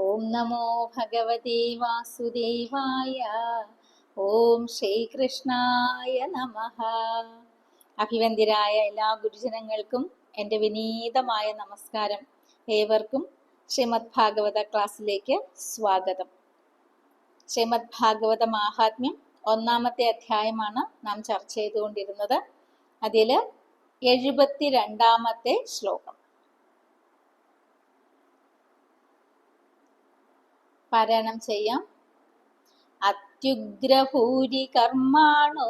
ഓം നമോ ഭഗവതി വാസുദേവായ ഓം ശ്രീകൃഷ്ണായ നമ. അഭിവന്ദിരായ എല്ലാ ഗുരുജനങ്ങൾക്കും എന്റെ വിനീതമായ നമസ്കാരം. ഏവർക്കും ശ്രീമദ് ഭാഗവത ക്ലാസ്സിലേക്ക് സ്വാഗതം. ശ്രീമദ് ഭാഗവത മാഹാത്മ്യം ഒന്നാമത്തെ അധ്യായമാണ് നാം ചർച്ച ചെയ്തുകൊണ്ടിരുന്നത്. അതിൽ എഴുപത്തി രണ്ടാമത്തെ ശ്ലോകം. പാരായണം ചെയ്യാം. അത്യുഗ്രഭൂരി കർമാണോ?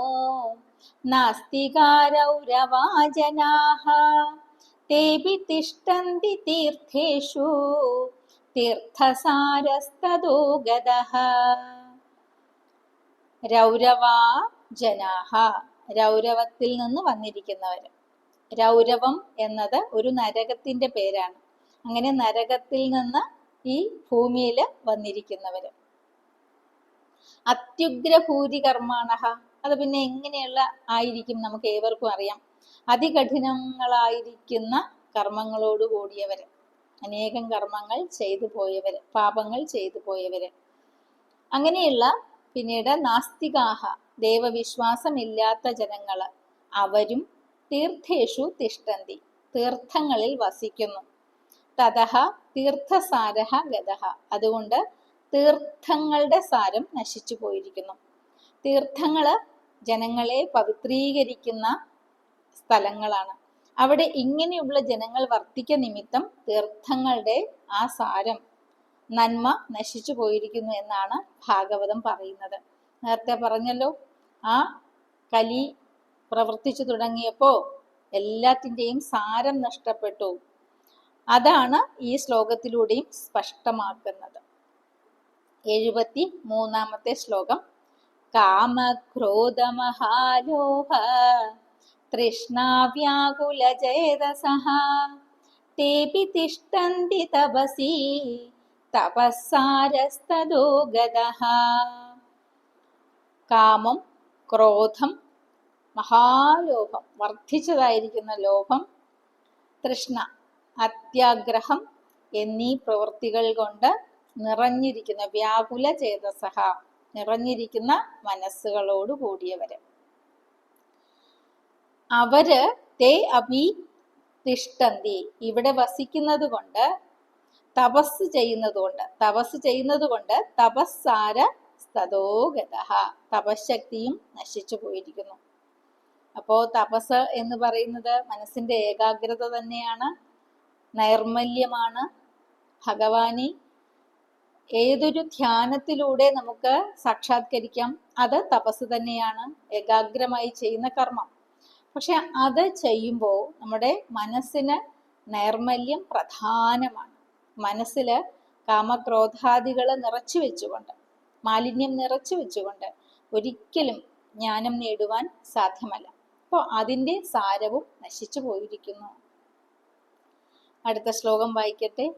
നാസ്തികാരൗരവാജനാഹ തേപി തിഷ്ടന്തി തീർത്ഥേഷു? തീർത്ഥസാരസ്തോ ഗതഃ? രൗരവാ ജനാഹ. രൗരവത്തിൽ നിന്ന് വന്നിരിക്കുന്നവർ രൗരവം എന്നത് ഒരു നരകത്തിന്റെ പേരാണ്. അങ്ങനെ നരകത്തിൽ നിന്ന് ഈ ഭൂമിയിൽ വന്നിരിക്കുന്നവര്. അത്യുഗ്രഭൂതി കർമാണഹ അത് പിന്നെ എങ്ങനെയുള്ള ആയിരിക്കും നമുക്ക് ഏവർക്കും അറിയാം. അതികഠിനങ്ങളായിരിക്കുന്ന കർമ്മങ്ങളോട് കൂടിയവര്. അനേകം കർമ്മങ്ങൾ ചെയ്തു പോയവര് പാപങ്ങൾ ചെയ്തു പോയവര്. അങ്ങനെയുള്ള പിന്നീട് നാസ്തികാഹ ദൈവവിശ്വാസമില്ലാത്ത ജനങ്ങൾ അവരും തീർത്ഥേഷു തിഷ്ടന്തി തീർത്ഥങ്ങളിൽ വസിക്കുന്നു. തതഹ തീർത്ഥസാരഹ ഗതഹ. അതുകൊണ്ട് തീർത്ഥങ്ങളുടെ സാരം നശിച്ചു പോയിരിക്കുന്നു. തീർത്ഥങ്ങൾ ജനങ്ങളെ പവിത്രീകരിക്കുന്ന സ്ഥലങ്ങളാണ്. അവിടെ ഇങ്ങനെയുള്ള ജനങ്ങൾ വർത്തിക്ക നിമിത്തം തീർത്ഥങ്ങളുടെ ആ സാരം നന്മ നശിച്ചു പോയിരിക്കുന്നു എന്നാണ് ഭാഗവതം പറയുന്നത്. നേരത്തെ പറഞ്ഞല്ലോ ആ കലി പ്രവർത്തിച്ചു തുടങ്ങിയപ്പോ എല്ലാത്തിന്റെയും സാരം നഷ്ടപ്പെട്ടു. അതാണ് ഈ ശ്ലോകത്തിലൂടെയും സ്പഷ്ടമാക്കുന്നത്. എഴുപത്തി മൂന്നാമത്തെ ശ്ലോകം. കാമക്രോധമഹാലോഹ തൃഷ്ണാവ്യാകുലചേതസഃ തേപി തിഷ്ടന്തി തപസി തപസ്സാരസ്തോ കാമം ക്രോധം മഹാലോഭം വർദ്ധിച്ചതായിരിക്കുന്ന ലോഭം തൃഷ്ണ. അത്യാഗ്രഹം എന്നീ പ്രവൃത്തികൾ കൊണ്ട് നിറഞ്ഞിരിക്കുന്ന വ്യാകുല ചേതസഹ നിറഞ്ഞിരിക്കുന്ന മനസ്സുകളോട് കൂടിയവര്. അവർ തേ അഭി തിഷ്ടന്തി ഇവിടെ വസിക്കുന്നത് കൊണ്ട് തപസ് ചെയ്യുന്നത് കൊണ്ട് തപസ് ചെയ്യുന്നത് കൊണ്ട് തപസ്സാര സ്ഥതോഗത തപശക്തിയും നശിച്ചു പോയിരിക്കുന്നു. അപ്പോ തപസ് എന്ന് പറയുന്നത് മനസ്സിന്റെ ഏകാഗ്രത തന്നെയാണ്. നൈർമല്യമാണ്. ഭഗവാനെ ഏതൊരു ധ്യാനത്തിലൂടെ നമുക്ക് സാക്ഷാത്കരിക്കാം. അത് തപസ് തന്നെയാണ്. ഏകാഗ്രമായി ചെയ്യുന്ന കർമ്മം. പക്ഷെ അത് ചെയ്യുമ്പോൾ നമ്മുടെ മനസ്സിന് നൈർമല്യം പ്രധാനമാണ്. മനസ്സിൽ കാമക്രോധാദികൾ നിറച്ചു വെച്ചുകൊണ്ട് മാലിന്യം നിറച്ചു വെച്ചുകൊണ്ട് ഒരിക്കലും ജ്ഞാനം നേടുവാൻ സാധ്യമല്ല. അപ്പോൾ അതിന്റെ സാരവും നശിച്ചു പോയിരിക്കുന്നു. അടുത്ത ശ്ലോകം വായിക്കട്ടെ.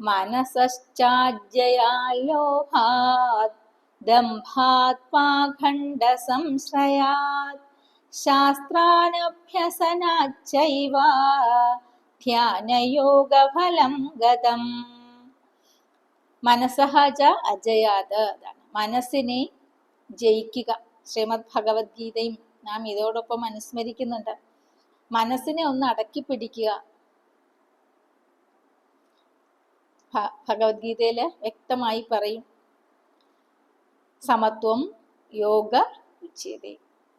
മനസശ്ചാജ്യയാലോഹാത് ദംഭാത്മാഖണ്ഡ സംശ്രയാത് ശാസ്ത്രാനഭ്യസനാച്ചൈവ ധ്യാനയോഗഫലം ഗതം. മനസ്സഹജ അജയാത് അതാണ്. മനസ്സിനെ ജയിക്കുക. ശ്രീമദ് ഭഗവത്ഗീതയും നാം ഇതോടൊപ്പം അനുസ്മരിക്കുന്നുണ്ട്. മനസ്സിനെ ഒന്ന് അടക്കി പിടിക്കുക ഭഗവത്ഗീതയിൽ വ്യക്തമായി പറയും. സമത്വം യോഗ ഉച്ചത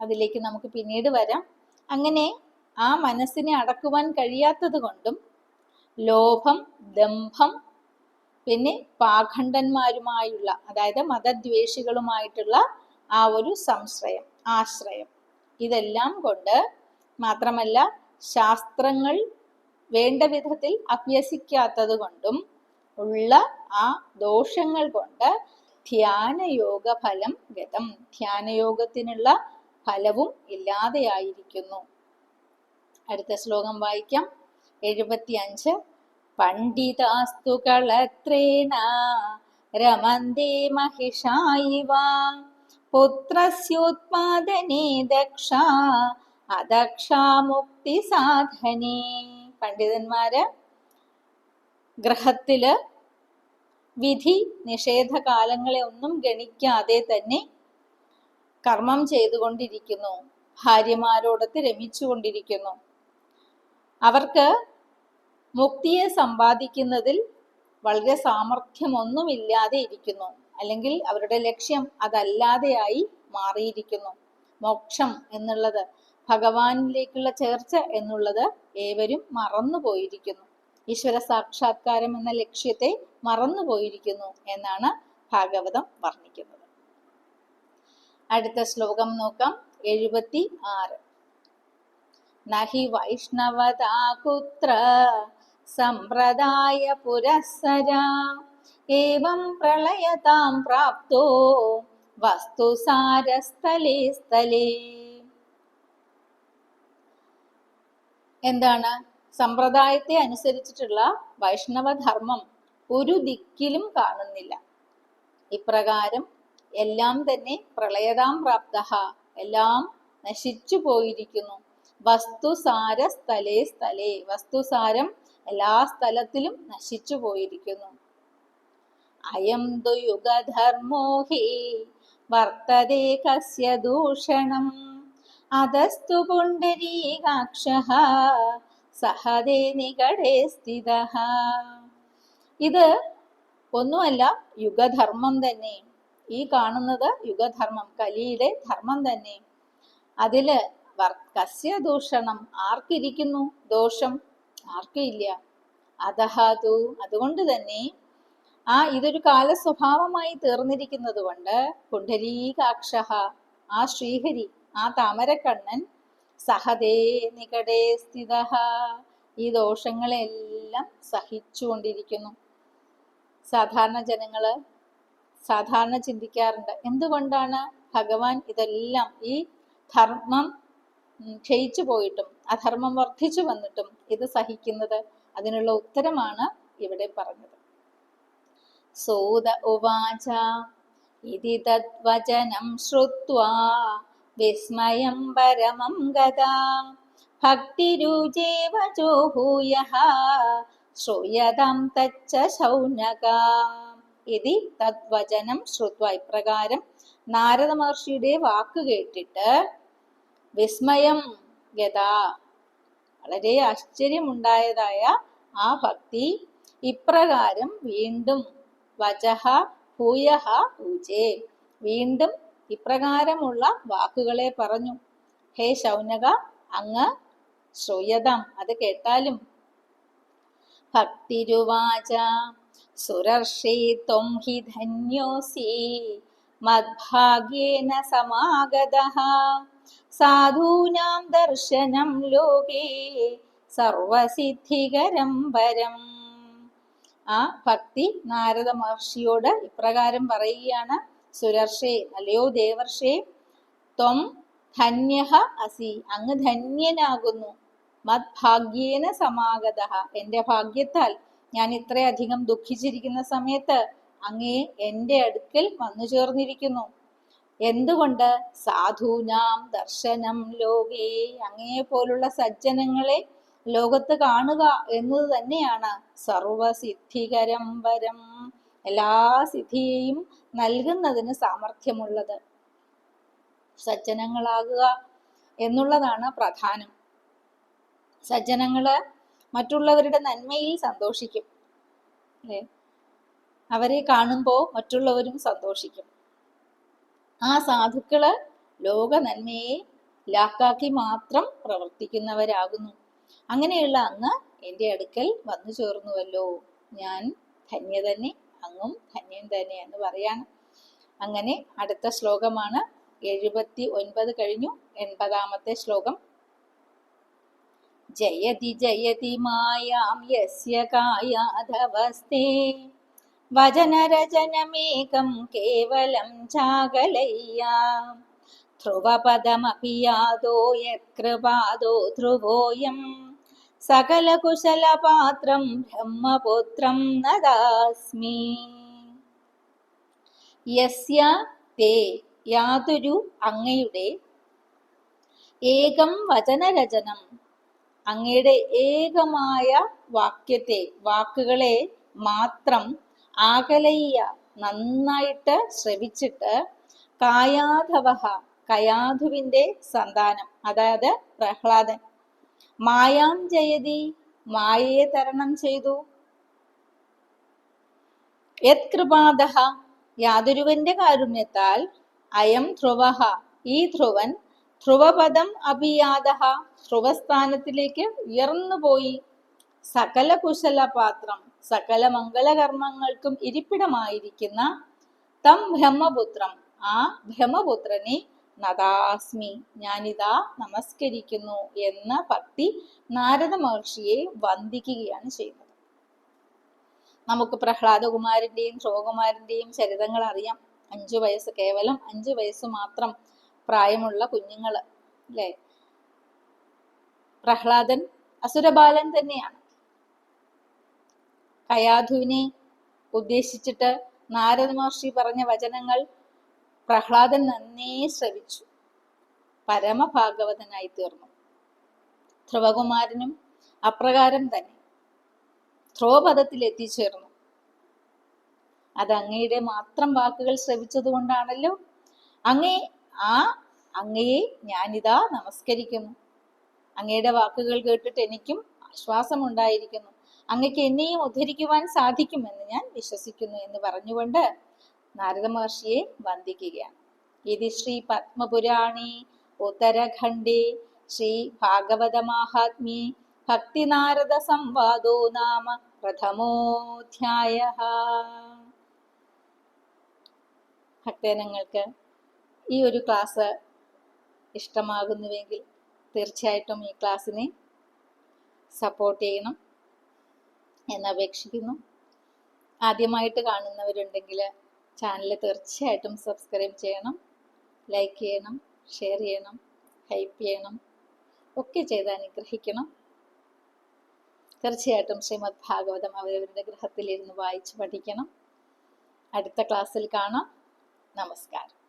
അതിലേക്ക് നമുക്ക് പിന്നീട് വരാം. അങ്ങനെ ആ മനസ്സിനെ അടക്കുവാൻ കഴിയാത്തത് കൊണ്ടും ലോഭം ദംഭം പിന്നെ പാഖണ്ഡന്മാരുമായുള്ള അതായത് മതദ്വേഷികളുമായിട്ടുള്ള ആ ഒരു സംശ്രയം ആശ്രയം. ഇതെല്ലാം കൊണ്ട് മാത്രമല്ല ശാസ്ത്രങ്ങൾ വേണ്ട വിധത്തിൽ അഭ്യസിക്കാത്തത് കൊണ്ടും ഉള്ള ആ ദോഷങ്ങൾ കൊണ്ട് ധ്യാനയോഗ ഫലം ഗതം. ധ്യാനയോഗത്തിനുള്ള ഫലവും ഇല്ലാതെയായിരിക്കുന്നു. അടുത്ത ശ്ലോകം വായിക്കാം. എഴുപത്തിയഞ്ച്. പണ്ഡിതാസ്തു കളത്രേണ രമന്തേ മഹിഷായിവ പുത്രസ്യോത്പാദനേ ദക്ഷ. അദക്ഷാമുക്തി സാധനേ പണ്ഡിതന്മാര് ഗ്രഹത്തിൽ വിധി നിഷേധ കാലങ്ങളെ ഒന്നും ഗണിക്കാതെ തന്നെ കർമ്മം ചെയ്തുകൊണ്ടിരിക്കുന്നു. ഭാര്യമാരോടൊത്ത് രമിച്ചുകൊണ്ടിരിക്കുന്നു. അവർക്ക് മുക്തിയെ സമ്പാദിക്കുന്നതിൽ വളരെ സാമർഥ്യമൊന്നുമില്ലാതെ ഇരിക്കുന്നു. അല്ലെങ്കിൽ അവരുടെ ലക്ഷ്യം അതല്ലാതെയായി മാറിയിരിക്കുന്നു. മോക്ഷം എന്നുള്ളത് ഭഗവാനിലേക്കുള്ള ചേർച്ച എന്നുള്ളത് ഏവരും മറന്നുപോയിരിക്കുന്നു. ഈശ്വര സാക്ഷാത്കാരം എന്ന ലക്ഷ്യത്തെ മറന്നുപോയിരിക്കുന്നു എന്നാണ് ഭാഗവതം വർണിക്കുന്നത്. അടുത്ത ശ്ലോകം നോക്കാം എഴുപത്തി ആറ് നഹി വൈഷ്ണവതാ കുത്ര സമ്പ്രദായ പുരസ്സര ഏവം പ്രളയതാം പ്രാപ്തോ വസ്തുസാരസ്ഥലേ സ്ഥലേ. എന്താണ്? സമ്പ്രദായത്തെ അനുസരിച്ചിട്ടുള്ള വൈഷ്ണവ ധർമ്മം ഒരു ദിക്കിലും കാണുന്നില്ല. ഇപ്രകാരം എല്ലാം തന്നെ പ്രളയതാം പ്രാപ്ത. എല്ലാം നശിച്ചു പോയിരിക്കുന്നു. വസ്തുസാര സ്ഥലേ സ്ഥലേ. വസ്തുസാരം എല്ലാ സ്ഥലത്തിലും നശിച്ചു പോയിരിക്കുന്നു. അയം തു യുഗധർമ്മോ ഹി. വർത്തതേ കസ്യ ദൂഷണം. അതസ്തു പുണ്ടരീകാക്ഷ സഹദേ നികടേ സ്ഥിത ഇത് ഒന്നുമല്ല യുഗധർമ്മം തന്നെ. ഈ കാണുന്നത് യുഗധർമ്മം കലിയുടെ ധർമ്മം തന്നെ. അതിൽ കസ്യ ദൂഷണം ആർക്കിരിക്കുന്നു? ദോഷം ആർക്കില്ല. അതഹാതു. അതുകൊണ്ട് തന്നെ ആ ഇതൊരു കാല സ്വഭാവമായി തീർന്നിരിക്കുന്നത് കൊണ്ട് പുണ്ഡരീകാക്ഷ ആ ശ്രീഹരി ആ താമരക്കണ്ണൻ സഹദേ നികടേ സ്ഥിത. ഈ ദോഷങ്ങളെല്ലാം സഹിച്ചുകൊണ്ടിരിക്കുന്നു. സാധാരണ ജനങ്ങൾ സാധാരണ ചിന്തിക്കാറുണ്ട്. എന്തുകൊണ്ടാണ് ഭഗവാൻ ഇതെല്ലാം ഈ ധർമ്മം ക്ഷയിച്ചു പോയിട്ടും അധർമ്മം വർദ്ധിച്ചു വന്നിട്ടും ഇത് സഹിക്കുന്നത്? അതിനുള്ള ഉത്തരമാണ് ഇവിടെ പറഞ്ഞത്. സോദ ഉവാച ഇതി തദ്വചനം ശ്രുത്വാ. വിസ്മയം പരമം ഗതാ ഭക്തിരുചേവ ശ്രൂയതം തച്ച ശൗനക. ഇതി തദ്വചനം ശ്രുത്വ. ഇപ്രകാരം നാരദ മഹർഷിയുടെ വാക്ക് കേട്ടിട്ട് വിസ്മയം ഗതാ വളരെ ആശ്ചര്യമുണ്ടായതായ ആ ഭക്തി ഇപ്രകാരം വീണ്ടും വചഹ ഭൂയഹ ഊജേ വീണ്ടും ഇപ്രകാരമുള്ള വാക്കുകളെ പറഞ്ഞു. ഹേ ശൗനക അങ്ങ് ശ്രൂയതാം. അത് കേട്ടാലും ഭക്തിരുവാച സുരർഷി ത്വം ഹി ധന്യോസി മദ്ഭാഗ്യേന സമാഗതഃ. സാധൂനാം ദർശനം ലോകേ സർവസിദ്ധികരം വരം. ആ ഭക്തി നാരദ മഹർഷിയോട് ഇപ്രകാരം പറയുകയാണ്. സുരർഷേ അല്ലയോ ദേവർഷേ ത്വം ധന്യ അസി. അങ്ങ് ധന്യനാകുന്നു. മത് ഭാഗ്യേന സമാഗത. എന്റെ ഭാഗ്യത്താൽ ഞാൻ ഇത്രയധികം ദുഃഖിച്ചിരിക്കുന്ന സമയത്ത് അങ്ങേ എന്റെ അടുക്കൽ വന്നു ചേർന്നിരിക്കുന്നു. എന്തുകൊണ്ട്? സാധൂനാം ദർശനം ലോകേ. അങ്ങേ പോലുള്ള സജ്ജനങ്ങളെ ലോകത്ത് കാണുക എന്നത് തന്നെയാണ് സർവസിദ്ധികരം വരം. എല്ലാ സിദ്ധിയെയും നൽകുന്നതിന് സാമർഥ്യമുള്ളത്. സജ്ജനങ്ങളാകുക എന്നുള്ളതാണ് പ്രധാനം. സജ്ജനങ്ങൾ മറ്റുള്ളവരുടെ നന്മയിൽ സന്തോഷിക്കും. അല്ലേ? അവരെ കാണുമ്പോൾ മറ്റുള്ളവരും സന്തോഷിക്കും. ആ സാധുക്കൾ ലോക നന്മയെ ലാക്കാക്കി മാത്രം പ്രവർത്തിക്കുന്നവരാകുന്നു. അങ്ങനെയുള്ള അങ്ങ് എന്റെ അടുക്കൽ വന്നു ചേർന്നുവല്ലോ. ഞാൻ ധന്യ തന്നെ അങ്ങും ധന്യം തന്നെ എന്ന് പറയാണ്. അങ്ങനെ അടുത്ത ശ്ലോകമാണ് എഴുപത്തി ഒൻപത് കഴിഞ്ഞു എൺപതാമത്തെ ശ്ലോകം. ജയതി ജയതി മായാം യസ്യ കായാധവസ്തേ വചനരചനമേകം കേവലം യത്കൃപാദോ ധ്രുവോയം. സകലകുശലപാത്രം ബ്രഹ്മപുത്രം നദാസ്മി. യസ്യ തേ യാതൊരു അങ്ങയുടെ ഏകം വചനരചനം അങ്ങയുടെ ഏകമായ വാക്യത്തെ വാക്കുകളെ മാത്രം ആകലയ്യ നന്നായിട്ട് ശ്രവിച്ചിട്ട് കായാധവഹ കയാധുവിന്റെ സന്താനം അതായത് പ്രഹ്ലാദൻ. മായാം ജയതി മായയെ തരണം ചെയ്തു. യത്കൃപാദഹ യാതൊരുവന്റെ കാരുണ്യത്താൽ അയം ധ്രുവ ഈ ധ്രുവൻ ധ്രുവപദം അഭിയാദഹ ധ്രുവസ്ഥാനത്തിലേക്ക് ഉയർന്നുപോയി സകല കുശല പാത്രം സകല മംഗളകർമ്മങ്ങൾക്കും ഇരിപ്പിടമായിരിക്കുന്ന തം ബ്രഹ്മപുത്രം ആ ബ്രഹ്മപുത്രനെ നദാസ്മി ഞാനിതാ നമസ്കരിക്കുന്നു എന്ന ഭക്തി നാരദ മഹർഷിയെ വന്ദിക്കുകയാണ് ചെയ്യുന്നത്. നമുക്ക് പ്രഹ്ലാദകുമാരന്റെയും ധ്രുവകുമാരന്റെയും ചരിതങ്ങൾ അറിയാം. അഞ്ചു വയസ്സ് കേവലം അഞ്ചു വയസ്സ് മാത്രം പ്രായമുള്ള കുഞ്ഞുങ്ങൾ അല്ലെ? പ്രഹ്ലാദൻ അസുരബാലൻ തന്നെയാണ്. കയാധുവിനെ ഉദ്ദേശിച്ചിട്ട് നാരദ മഹർഷി പറഞ്ഞ വചനങ്ങൾ പ്രഹ്ലാദൻ നന്നേ ശ്രവിച്ചു. പരമഭാഗവതനായി തീർന്നു. ധ്രുവകുമാരനും അപ്രകാരം തന്നെ ധ്രുവപദത്തിൽ എത്തിച്ചേർന്നു അത് അങ്ങയുടെ മാത്രം വാക്കുകൾ ശ്രവിച്ചത് കൊണ്ടാണല്ലോ അങ്ങേ ആ അങ്ങയെ ഞാനിതാ നമസ്കരിക്കുന്നു. അങ്ങയുടെ വാക്കുകൾ കേട്ടിട്ട് എനിക്കും ആശ്വാസമുണ്ടായിരിക്കുന്നു. അങ്ങക്ക് എന്നെയും ഉദ്ധരിക്കുവാൻ സാധിക്കുമെന്ന് ഞാൻ വിശ്വസിക്കുന്നു എന്ന് പറഞ്ഞുകൊണ്ട് നാരദ മഹർഷിയെ വന്ദിക്കുകയാണ്. ഇത് ശ്രീ പത്മപുരാണി ഉത്തരഖണ്ഡേ ശ്രീ ഭാഗവത മാഹാത്മ്യേ ഭക്തിനാരദ സംവാദോ നാമ പ്രഥമോധ്യായ ഭക്തജനങ്ങൾക്ക് ഈ ഒരു ക്ലാസ് ഇഷ്ടമാകുന്നുവെങ്കിൽ തീർച്ചയായിട്ടും ഈ ക്ലാസ്സിനെ സപ്പോർട്ട് ചെയ്യണം എന്നപേക്ഷിക്കുന്നു. ആദ്യമായിട്ട് കാണുന്നവരുണ്ടെങ്കിൽ ചാനൽ തീർച്ചയായിട്ടും സബ്സ്ക്രൈബ് ചെയ്യണം ലൈക്ക് ചെയ്യണം ഷെയർ ചെയ്യണം ഹൈപ്പ് ചെയ്യണം ഒക്കെ ചെയ്ത് അനുഗ്രഹിക്കണം. തീർച്ചയായിട്ടും ശ്രീമദ് ഭാഗവതം അവരവരുടെ ഗൃഹത്തിലിരുന്ന് വായിച്ച് പഠിക്കണം. അടുത്ത ക്ലാസ്സിൽ കാണാം. നമസ്കാരം.